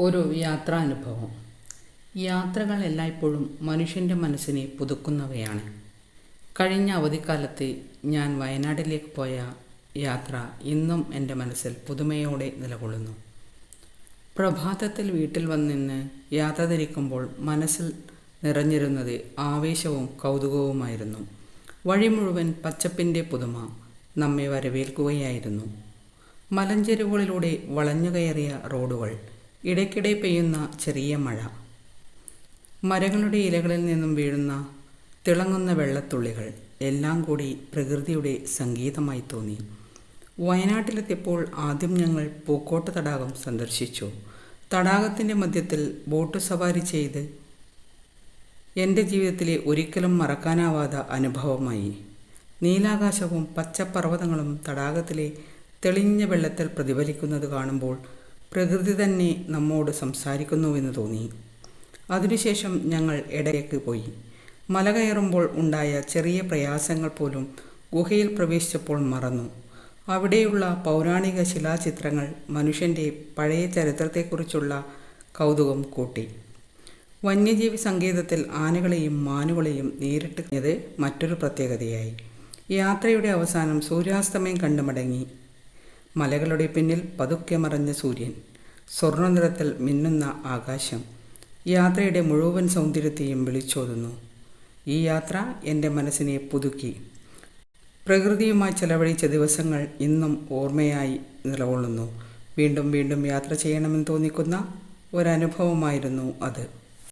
ഒരു യാത്രാനുഭവം. യാത്രകൾ എല്ലായ്പ്പോഴും മനുഷ്യന്റെ മനസ്സിനെ പുതുക്കുന്നവയാണ്. കഴിഞ്ഞ അവധിക്കാലത്ത് ഞാൻ വയനാട്ടിലേക്ക് പോയ യാത്ര ഇന്നും എന്റെ മനസ്സിൽ പുതുമയോടെ നിലകൊള്ളുന്നു. പ്രഭാതത്തിൽ വീട്ടിൽ വന്നിന്ന് യാത്ര തിരിക്കുമ്പോൾ മനസ്സിൽ നിറഞ്ഞിരുന്നത് ആവേശവും കൗതുകവുമായിരുന്നു. വഴി മുഴുവൻ പച്ചപ്പിന്റെ പുതുമ നമ്മെ വരവേൽക്കുകയായിരുന്നു. മലഞ്ചെരുവുകളിലൂടെ വളഞ്ഞുകയറിയ റോഡുകൾ ഇടയ്ക്കിടെ പെയ്യുന്ന ചെറിയ മഴ. മരങ്ങളുടെ ഇലകളിൽ നിന്നും വീഴുന്ന തിളങ്ങുന്ന വെള്ളത്തുള്ളികൾ എല്ലാം കൂടി പ്രകൃതിയുടെ സംഗീതമായി തോന്നി. വയനാട്ടിലെത്തിയപ്പോൾ ആദ്യം ഞങ്ങൾ പൂക്കോട്ട് തടാകം സന്ദർശിച്ചു. തടാകത്തിന്റെ മധ്യത്തിൽ ബോട്ട് സവാരി ചെയ്ത് എന്റെ ജീവിതത്തിലെ ഒരിക്കലും മറക്കാനാവാത്ത അനുഭവമായി. നീലാകാശവും പച്ചപ്പർവതങ്ങളും തടാകത്തിലെ തെളിഞ്ഞ വെള്ളത്തിൽ പ്രതിഫലിക്കുന്നത് കാണുമ്പോൾ പ്രകൃതി തന്നെ നമ്മോട് സംസാരിക്കുന്നുവെന്ന് തോന്നി. അതിനുശേഷം ഞങ്ങൾ ഇടയ്ക്ക് പോയി. മല കയറുമ്പോൾ ഉണ്ടായ ചെറിയ പ്രയാസങ്ങൾ പോലും ഗുഹയിൽ പ്രവേശിച്ചപ്പോൾ മറന്നു. അവിടെയുള്ള പൗരാണിക ശിലാചിത്രങ്ങൾ മനുഷ്യന്റെ പഴയ ചരിത്രത്തെക്കുറിച്ചുള്ള കൗതുകം കൂട്ടി. വന്യജീവി സങ്കേതത്തിൽ ആനകളെയും മാനുകളെയും നേരിട്ടത് മറ്റൊരു പ്രത്യേകതയായി. യാത്രയുടെ അവസാനം സൂര്യാസ്തമയം കണ്ടു മടങ്ങി മലകളുടെ പിന്നിൽ പതുക്കെ മറഞ്ഞ സൂര്യൻ. സ്വർണനിറത്തിൽ മിന്നുന്ന ആകാശം യാത്രയുടെ മുഴുവൻ സൗന്ദര്യത്തെയും വിളിച്ചോതുന്നു. ഈ യാത്ര എന്റെ മനസ്സിനെ പുതുക്കി. പ്രകൃതിയുമായി ചെലവഴിച്ച ദിവസങ്ങൾ ഇന്നും ഓർമ്മയായി നിലകൊള്ളുന്നു. വീണ്ടും വീണ്ടും യാത്ര ചെയ്യണമെന്ന് തോന്നിക്കുന്ന ഒരനുഭവമായിരുന്നു അത്.